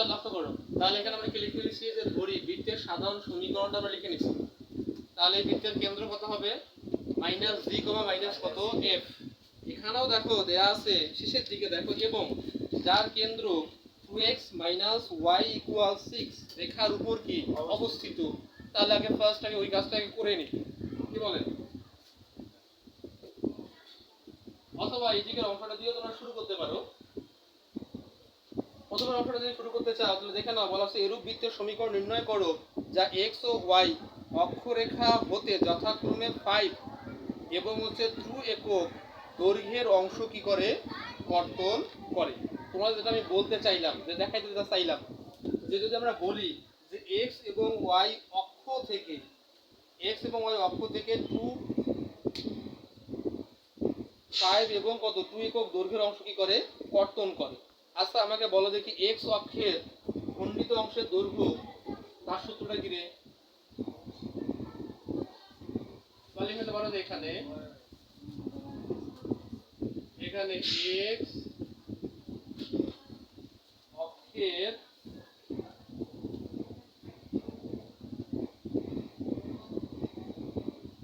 আচ্ছা লক্ষ্য করো। তাহলে এখানে আমরা কি লিখে নিচ্ছি যে ধরি, বৃত্তের সাধারণ সমীকরণটা আমরা লিখে নিচ্ছি তাহলে বৃত্তের কেন্দ্র কত হবে? মাইনাস জি কমা মাইনাস কত এফ এখানেও দেখো, দেয়া আছে, শেষের দিকে দেখো, এবং যার কেন্দ্র 2x minus Y equal six রেখার উপর কি? অবস্থিত। তাহলে আগে ফার্স্ট আগে ওই কাজটাকে করে নি। কি বলেন অথবা এই দিকের অংশটা দিয়ে তোমরা শুরু করতে পারো। প্রথমে অঙ্কটা যদি শুরু করতে চাও, তাহলে দেখে নাও, বলা আছে এরূপ বৃত্তের সমীকরণ নির্ণয় করো, যা এক্স ও ওয়াই অক্ষরেখা হতে যথাক্রমে 5 এবং হচ্ছে ট্রু একক দৈর্ঘ্যের অংশ কি করে? কর্তন করে। তোমরা যেটা আমি বলতে চাইলাম, যে দেখাইতে যেটা চাইলাম, যে যদি আমরা বলি যে এক্স এবং ওয়াই অক্ষ থেকে এক্স এবং ওয়াই অক্ষ থেকে টু ফাইভ এবং কত? টু একক দৈর্ঘ্যের অংশ কি করে? কর্তন করে। আচ্ছা আমাকে বলো দেখি এক্স অক্ষের খণ্ডিত অংশের দৈর্ঘ্য তার সূত্রটা কি রে? এখানে এখানে এক্স অক্ষের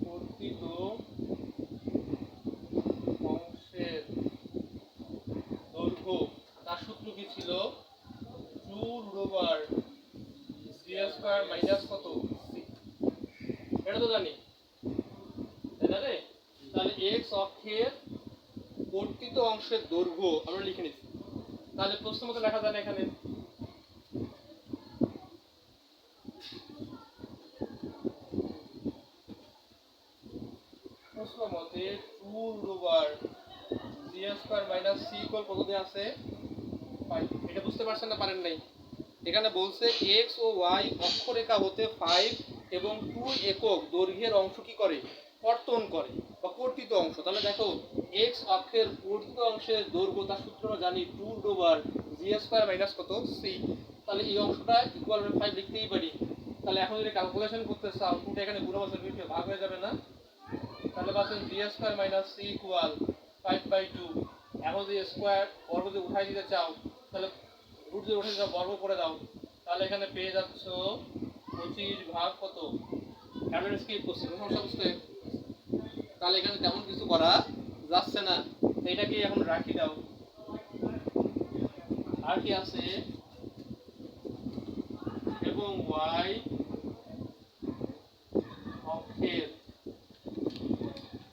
কর্তৃত অংশের দৈর্ঘ্য তার সূত্র কি ছিল two root over C square minus কত সি এটা তো জানি। তাহলে এক্স অক্ষের কর্তৃত অংশের দৈর্ঘ্য আমরা লিখে নিচ্ছি। তাহলে প্রশ্ন লেখা যায় এখানে। এটা বুঝতে পারছেন না, পারেন নাই। এখানে বলছে এক্স ও ওয়াই অক্ষরেখা হতে ফাইভ এবং টু একক দৈর্ঘ্যের অংশ কি করে? কর্তন করে বা কর্তিত অংশ। তাহলে দেখো এক্স অক্ষের কর্তিত অংশের দৈর্ঘ্য তার সূত্র আমরা জানি two over G square minus কত? সি তাহলে এই অংশটা ইকুয়াল ফাইভ লিখতেই পারি। তাহলে এখন যদি ক্যালকুলেশন করতে চাও টুটা এখানে পুরো বছর ভিতরে ভাগ হয়ে যাবে না। তাহলে পাচ্ছেন G square minus C equal five by two এখন যদি স্কোয়ার বর্গ যদি উঠাই দিতে চাও, তাহলে রুট যদি উঠে দিতে বর্গ করে দাও। তাহলে এখানে পেয়ে যাচ্ছ পঁচিশ ভাগ কত? করছি সমস্যা বুঝতে তাহলে এখানে তেমন কিছু করা যাচ্ছে না। এটাকে এখন রাখি দাও। আর কি আছে। এবং ওয়াই অক্ষের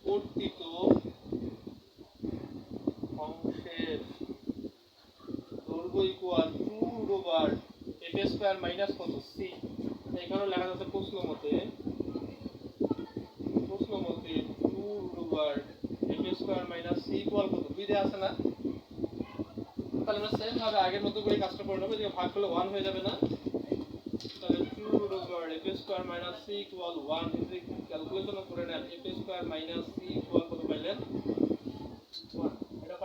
কর্তৃত অংশের দৈর্ঘ্য equal two over F square minus কত? সি এখানেও লেখা যাচ্ছে প্রশ্ন মতে প্রশ্ন মতে two F square minus C equal কত? আছে না। তাহলে আমরা সেম ভাবে আগের মতো করে কাজটা করে নেব। যে ভাগ করলে ওয়ান হয়ে যাবে না। তাহলে two F square minus C equal one যদি ক্যালকুলেশন করে নেন স্কোয়ার মাইনাস সি ইকুয়াল কত পাইলেন? এটা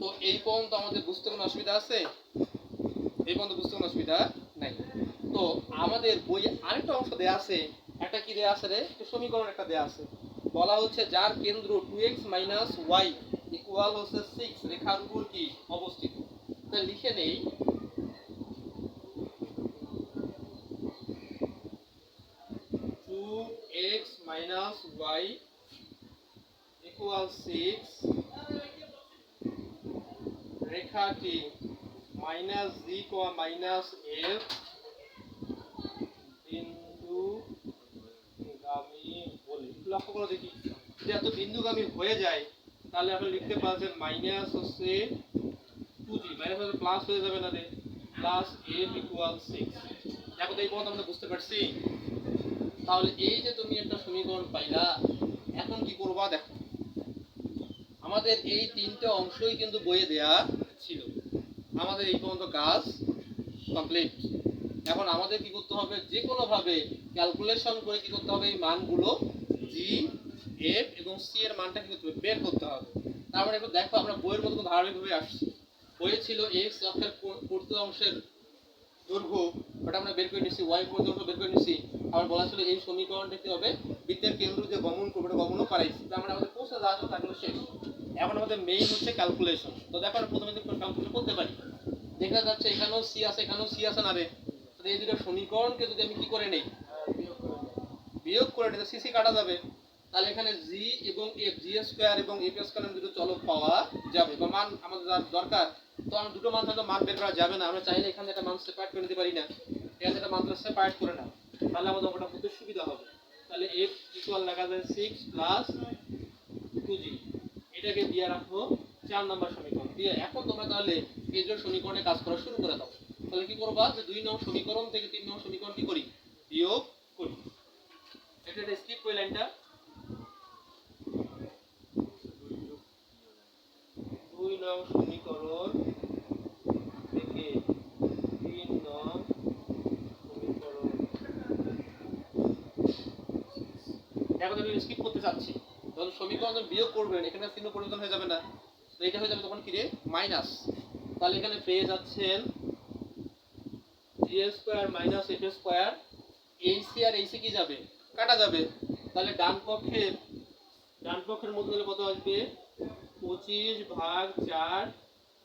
তো এই পর্যন্ত আমাদের বুঝতে কোনো অসুবিধা আছে? এই পর্যন্ত বুঝতে কোনো অসুবিধা নাই। তো আমাদের বইয়ে আরেকটা অংশ দেয়া আছে। একটা কি দেয়া আছে রে? সমীকরণ একটা দেয়া আছে। বলা হচ্ছে যার কেন্দ্র two X minus Y equal হচ্ছে সিক্স রেখার উপর কি? অবস্থিত। তা লিখে নেই। টু রেখাটি মাইনাস জি কোয়া মাইনাস এফ করে দেখি। যদি এত বিন্দুগামী হয়ে যায়, তাহলে আপনি লিখতে পারছেন মাইনাস হচ্ছে টু জি মাইনাস হচ্ছে প্লাস হয়ে যাবে না রে। প্লাস এফ ইকুয়াল সিক্স দেখো এই পর্যন্ত আমরা বুঝতে পারছি। তাহলে এই যে তুমি একটা সমীকরণ পাইলা, এখন কি করবা দেখো? আমাদের এই তিনটে অংশই কিন্তু বইয়ে দেয়া আমাদের এই পর্যন্ত কাজ কমপ্লিট এখন আমাদের কি করতে হবে? যে কোনো ভাবে ক্যালকুলেশন করে কি করতে হবে? এই মানগুলো জি এফ এবং সি এর মানটা কি করতে হবে? বের করতে হবে। তারপরে একটু দেখো আমরা বইয়ের মতো ধারাবাহিকভাবে আসছি। বইয়ে ছিল এক্স অক্ষের কর্তৃ অংশের দৈর্ঘ্য, ওটা আমরা বের করে নিচ্ছি ওয়াই পর্যন্ত বের করে নিচ্ছি আমার বলা ছিল এই সমীকরণটা কি হবে? বৃত্তের কেন্দ্র যে গমন করবে, ওটা গমনও পারাইছি তার মানে আমাদের কোর্সে যা আছে তাগুলো শেষ। এখন আমাদের মেইন হচ্ছে ক্যালকুলেশন তো দেখো আমরা প্রথমে ক্যালকুলেশন করতে পারি। দেখা যাচ্ছে এখানেও সি আছে, এখানেও সি আছে না রে। এই দুটো সমীকরণকে যদি আমি কি করে নেই? বিয়োগ করে নিতে সিসি কাটা যাবে। তাহলে এখানে জি এবং এফ জি স্কোয়ার এবং এফ স্কোয়ার দুটো চলক পাওয়া যাবে। বা মান আমাদের দরকার, তো আমরা দুটো মান থাকলে মান বের করা যাবে না। আমরা চাইলে এখানে একটা মান সেপারেট করে নিতে পারি না। এখানে একটা মান সেপারেট করে না তাহলে আমাদের ওটা বুঝতে সুবিধা হবে। তাহলে এফ ইকুয়াল লেখা যায় সিক্স প্লাস টু জি এটাকে দিয়ে রাখব চার নম্বর সমীকরণ। দিয়ে এখন তোমরা তাহলে এই সমীকরণে কাজ করা শুরু করে দাও। তাহলে কি করবা যে দুই নং সমীকরণ থেকে তিন নং সমীকরণ কি করি? বিয়োগ করি। এটা স্কিপ করে লাইনটা দুই নং সমীকরণ থেকে তিন নং সমীকরণ। দেখো আমি স্কিপ করতে চাচ্ছি। যখন সমীকরণ বিয়োগ করবেন এখানে চিহ্ন পরিবর্তন হয়ে যাবে না। তো এটা হয়ে যাবে তখন কি মাইনাস। তাহলে এখানে পেয়ে যাচ্ছেন G square minus F square Aisi আর এইসি কি যাবে? কাটা যাবে। তাহলে ডান পক্ষের ডান পক্ষের মধ্যে কত আসবে? পঁচিশ ভাগ চার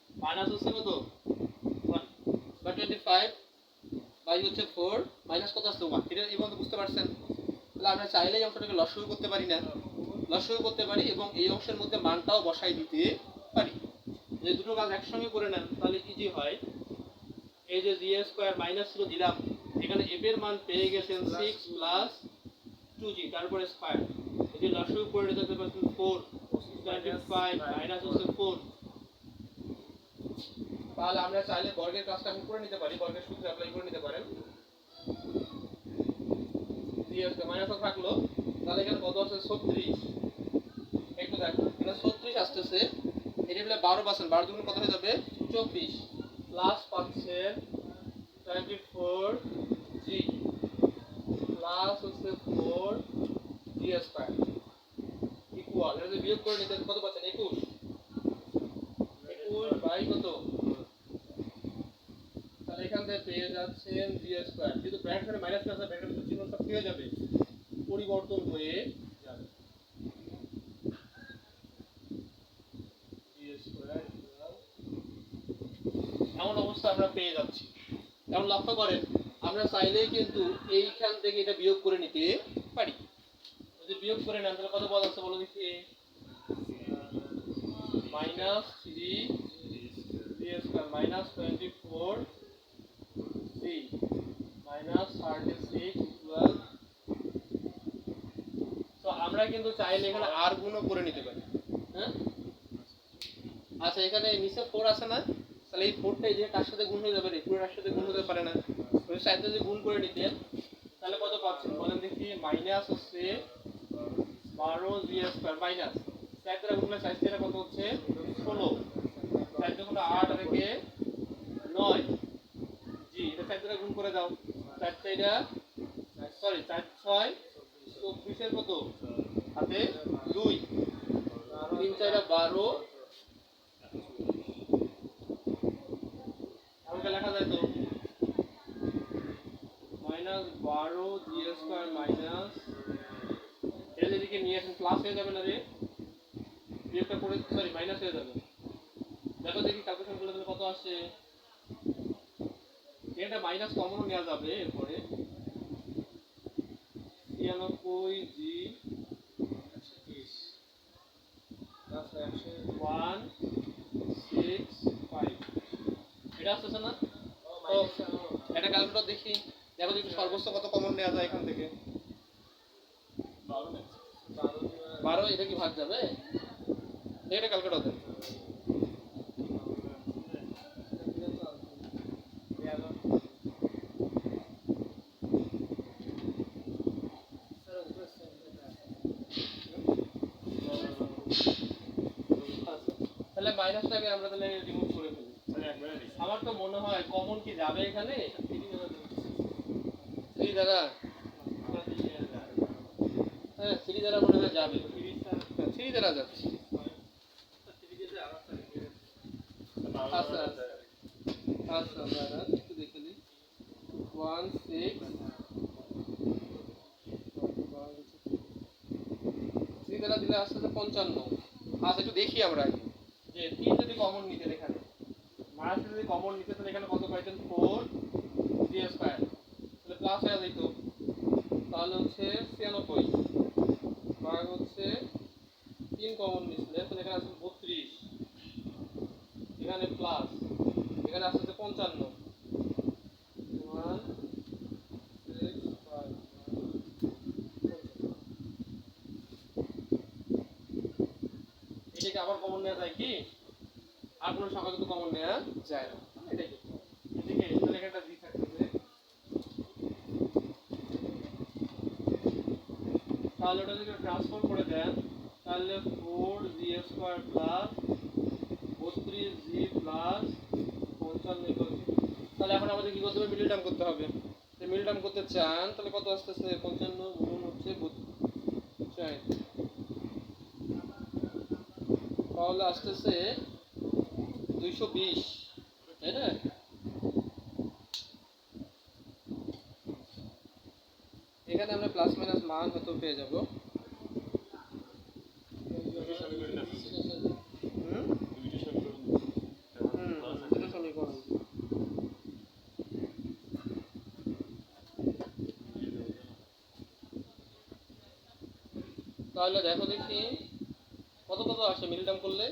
মাইনাস হচ্ছে কত? ওয়ান টোয়েন্টি ফাইভ হচ্ছে ফোর মাইনাস এটা এই বুঝতে পারছেন? তাহলে আমরা চাইলেই অংশটাকে লসও করতে পারি না। লসও করতে পারি এবং এই অংশের মধ্যে মানটাও বসাই দিতে পারি। যে দুটো কাজ একসঙ্গে করে নেন তাহলে ইজি হয়। এই যে জি স্কোয়ার মাইনাস ছিল দিলাম এখানে এফ এর মান পেয়ে গেছেন সিক্স প্লাস টু জি তারপরে স্কোয়ার এই যে লসও করে নিতে পারছেন ফোর ফাইভ মাইনাস হচ্ছে ফোর তাহলে আমরা চাইলে বর্গের কাজটা এখন করে নিতে পারি বর্গের সূত্র অ্যাপ্লাই করে নিতে পারেন। মাইনাস থাকল তাহলে এখানে কত আছে? ছত্রিশ। একটু দেখো এখানে ছত্রিশ আসতেছে। বারো পার্সেন্ট, বারো দুগুণ কত হয়ে যাবে? চব্বিশ। প্লাস পাচ্ছেন টোয়েন্টি ফোর জি প্লাস হচ্ছে ফোর জি স্কোয়ার ইকুয়াল এটা বিয়োগ করে নিতে কত পাচ্ছেন? একুশ। একুশ বাই কত? তাহলে এখান থেকে পেয়ে যাচ্ছেন জি স্কোয়ার যেহেতু ব্র্যাকেট মাইনাস আছে ব্র্যাকেট চিহ্ন সব যাবে। পরিবর্তন হয়ে যাবে জি স্কোয়ার এমন অবস্থা আমরা পেয়ে যাচ্ছি। এখন লক্ষ্য করেন, আমরা চাইলেই কিন্তু এইখান থেকে এটা বিয়োগ করে নিতে পারি। যদি বিয়োগ করে নেন, তাহলে কত পদ আছে বলো দেখি? Minus three minus twenty four C minus thirty six equal তো আমরা কিন্তু চাইলে এখানে আর গুণও করে নিতে পারি। হ্যাঁ? আচ্ছা এখানে নিচে ফোর আছে না? তাহলে এই ফোরটা এই যে কার সাথে গুণ হয়ে যাবে রে পুরোটার সাথে গুণ হতে পারে না। ওই সাইডে যদি গুণ করে নিতেন তাহলে কত পাচ্ছেন? বলেন দেখি মাইনাস হচ্ছে বারো জি স্কোয়ার মাইনাস চার দ্বারা গুণলে চার দ্বারা কত হচ্ছে? ষোলো। চার দুগুণ আট থেকে নয়। জি এটা দ্বারা গুণ করে দাও। চার চাইটা সরি চার ছয়, চব্বিশের কত? হাতে দুই। তিন চারটা বারো আমাকে লেখা যায় তো। মাইনাস বারো জি স্কোয়ার মাইনাস এটা যেদিকে নিয়ে আসেন প্লাস হয়ে যাবে না রে? বিয়োগটা করে সরি মাইনাস হয়ে যাবে। দেখো দেখি ক্যালকুলেশন করলে তাহলে কত আসছে। এটা মাইনাস কমনও নেওয়া যাবে এরপরে। ছিয়ানব্বই জি ওয়ান সিক্স ফাইভ এটা আসতেছে না? এটা দেখি। দেখো দেখি সর্বোচ্চ কত কমন নেওয়া যায় এখান থেকে? বারো এটা কি ভাগ যাবে? এটা ক্যালকুলেটর দেন তাহলে মাইনাসটাকে আমরা তাহলে রিমুভ করে ফেলি। আমার তো মনে হয় কমন কি যাবে এখানে? থ্রি দ্বারা হ্যাঁ থ্রি দ্বারা মনে হয় যাবে। থ্রি দ্বারা যাচ্ছে। আচ্ছা আচ্ছা। দাদা, একটু দেখে নিই। ওয়ান সিক্স থ্রি দ্বারা দিলে আসতে পঞ্চান্ন। আচ্ছা একটু দেখি আমরা আগে। যে তিন যদি কমন নিতেন এখানে। মাস যদি কমন নিতে তাহলে এখানে কত পাইতেন? ফোর জি স্কোয়ার প্লাস হয়ে যেত তাহলে হচ্ছে ছিয়ানব্বই। ভাগ হচ্ছে তিন কমন নিছিলেন তাহলে এখানে আসছে বত্রিশ এখানে প্লাস এখানে আসছে হচ্ছে পঞ্চান্ন ওয়ান সিক্স ফাইভ এটাকে আবার কমন নেওয়া যায় কি আর কোনো সংখ্যা কিন্তু কমন নেওয়া যায় না এটাই করতে হবে। এদিকে তাহলে এখানে একটা জি থাকতেছে তাহলে ওটা যদি ট্রান্সফার করে দেন, তাহলে ফোর জি স্কোয়ার প্লাস বত্রিশ জি প্লাস পঞ্চান্ন তাহলে এখন আমাদের কি করতে হবে? মিডল টার্ম করতে হবে। মিডল টার্ম করতে চান, তাহলে কত আসতেছে? পঞ্চান্ন গুণ হচ্ছে চাই তাহলে আসতেছে দুইশো বিশ, তাই না? এখানে আমরা প্লাস মাইনাস মান হয়তো পেয়ে যাব। তাহলে দেখো দেখি কত কত আসে মিল করলে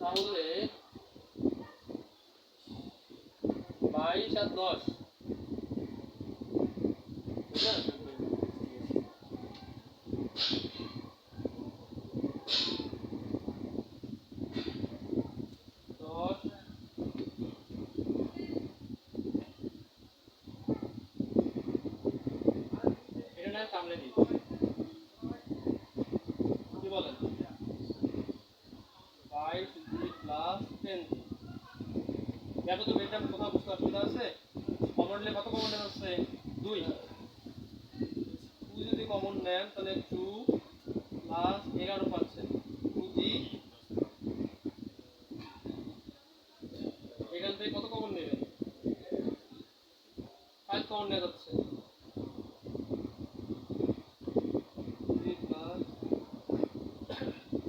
তাহলে বাইশ আর দশ তাই না? দশ এটা না সামনে দিই কি বলেন বাইশ জি প্লাস টেন দেখো তো বেটার কোথাও বুঝতে অসুবিধা আছে কমন নিলে কত কমন নেন দুই। টু যদি কমন নেন, তাহলে টু প্লাস এগারো পাচ্ছেন। টু এখান থেকে কত কমন নেবেন? ফাইভ কমন নেওয়া যাচ্ছে।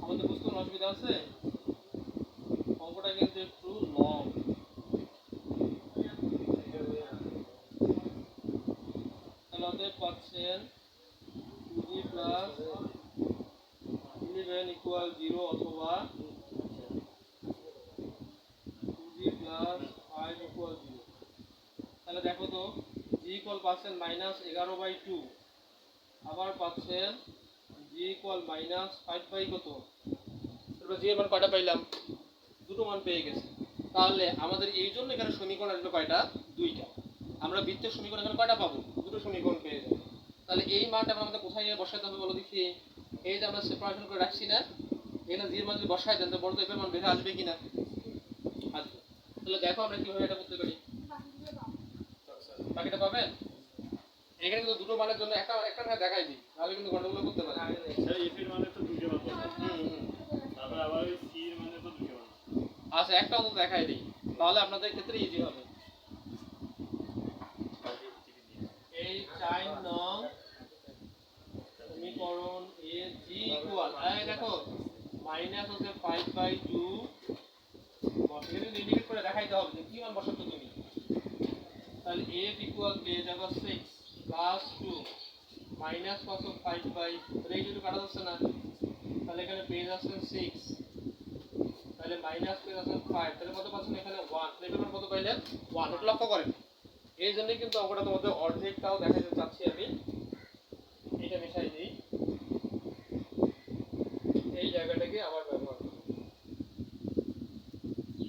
আমাদের বুঝতে অসুবিধা আছে অঙ্কটা কিন্তু একটু লং তাহলে অতএব পাচ্ছেন two G plus eleven equal zero অথবা two G plus five equal zero তাহলে দেখো তো জি ইকুয়াল পাচ্ছেন মাইনাস এগারো বাই টু আবার পাচ্ছেন G equal minus five by কত? তারপর জি এর মান কয়টা পাইলাম? দুটো মান পেয়ে গেছে। তাহলে আমাদের এই জন্য এখানে সমীকরণ আসবে কয়টা? দুইটা। আমরা বৃত্তের সমীকরণ এখানে কয়টা পাবো? দুটো সমীকরণ পেয়ে যাব। তাহলে এই মানটা আমরা আমাদের কোথায় নিয়ে বসাতে হবে বলো দেখি। এই যে আমরা সেপারেশন করে রাখছি না এখানে জির মান যদি বসাই দেন তো বড় তো এফের মান বেড়ে আসবে কিনা? আসবে। তাহলে দেখো আমরা কীভাবে এটা করতে পারি। বাকিটা পাবেন? এখানে কিন্তু দুটো মানের জন্য একটা একটা না দেখাই দিই তাহলে কিন্তু গন্ডগোল করতে পারে। স্যার এফের মানে তো দুটো মান তারপর আবার সির মানে তো দুটো মান আচ্ছা একটা অন্তত দেখাই দিই তাহলে আপনাদের ক্ষেত্রে ইজি হবে। এই চার নং সমীকরণ এ জি ইকুয়াল এই দেখো মাইনাস হচ্ছে ফাইভ বাই টু এটা ইন্ডিকেট করে দেখাইতে হবে যে কি মান বসাচ্ছ তুমি। তাহলে এফ ইকুয়াল পেয়ে যাব সিক্স প্লাস টু মাইনাস কত ফাইভ বাই এই যদি কাটা যাচ্ছে না। তাহলে এখানে পেয়ে যাচ্ছেন সিক্স তাহলে মাইনাস পেয়ে যাচ্ছেন ফাইভ তাহলে কত পাচ্ছেন এখানে ওয়ান এখানে কত পাইলেন? ওয়ান এটা লক্ষ্য করেন। এই জন্যই কিন্তু অঙ্কটা তোমাদের অর্ধেকটাও দেখাতে চাচ্ছি আমি। এটা মিশাই দিই। এই জায়গাটাকে আবার ব্যবহার।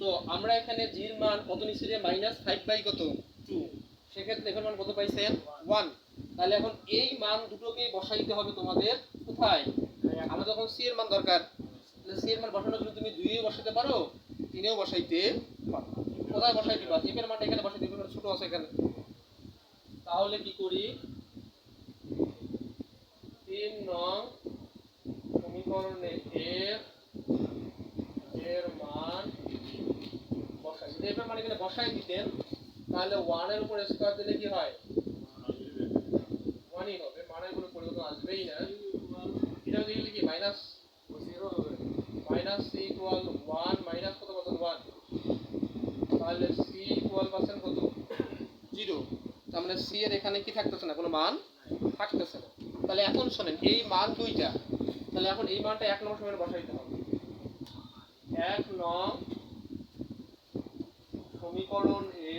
তো আমরা এখানে জির মান কত নিচ্ছি যে মাইনাস ফাইভ বাই কত? সেক্ষেত্রে এখানে মান কত পাইছেন ওয়ান। তাহলে এখন এই মান দুটোকে বসাইতে হবে তোমাদের কোথায়? আমাদের তখন সি এর মান দরকার। সি এর মান বসানোর জন্য তুমি দুইও বসাইতে পারো, তিনেও বসাইতে পারো। কোথায় বসাই দিবা? এফ এর মানটা এখানে বসাই দিবে ছোট আছে এখানে। তাহলে কি করি? তিন নং সমীকরণে এর এর মান বসাই যদি এর মানে এখানে বসাই দিতেন। তাহলে ওয়ানের উপর স্কোয়ার দিলে কি হয়? ওয়ানই হবে, মানের কোনো পরিবর্তন আসবেই না। এটা দিলে কি minus minus C equal one minus কত কত ওয়ান তাহলে সি ইকুয়াল পার্সেন্ট কত? জিরো তার মানে সি এর এখানে কি থাকতেছে না? কোনো মান থাকতেছে না। তাহলে এখন শোনেন, এই মান দুইটা, তাহলে এখন এই মানটা এক নম্বর সময় বসাইতে হবে। এক নং সমীকরণ এ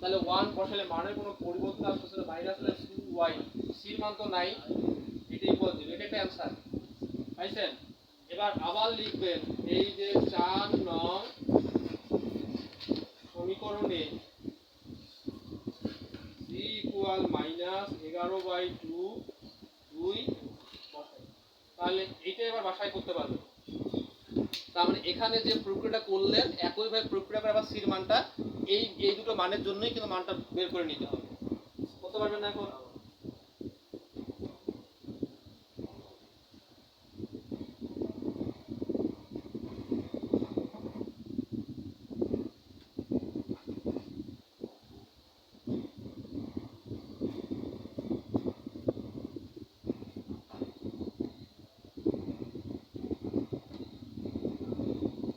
তাহলে ওয়ান বসালে মানের কোনো পরিবর্তন আসতেছে না মাইনাস হলে টু ওয়াই সির মান তো নাই। এটা ইকুয়াল জিরো এটা একটা অ্যান্সার পাইছেন? এবার আবার লিখবেন, এই যে চার নং সমীকরণে সি ইকুয়াল মাইনাস এগারো বাই টু দুই তাহলে এইটা এবার বাসায় করতে পারবেন তার মানে এখানে যে প্রক্রিয়াটা করলেন, একইভাবে প্রক্রিয়া করে আবার সির মানটা এই এই দুটো মানের জন্যই কিন্তু মানটা বের করে নিতে হবে। করতে পারবেন এখন?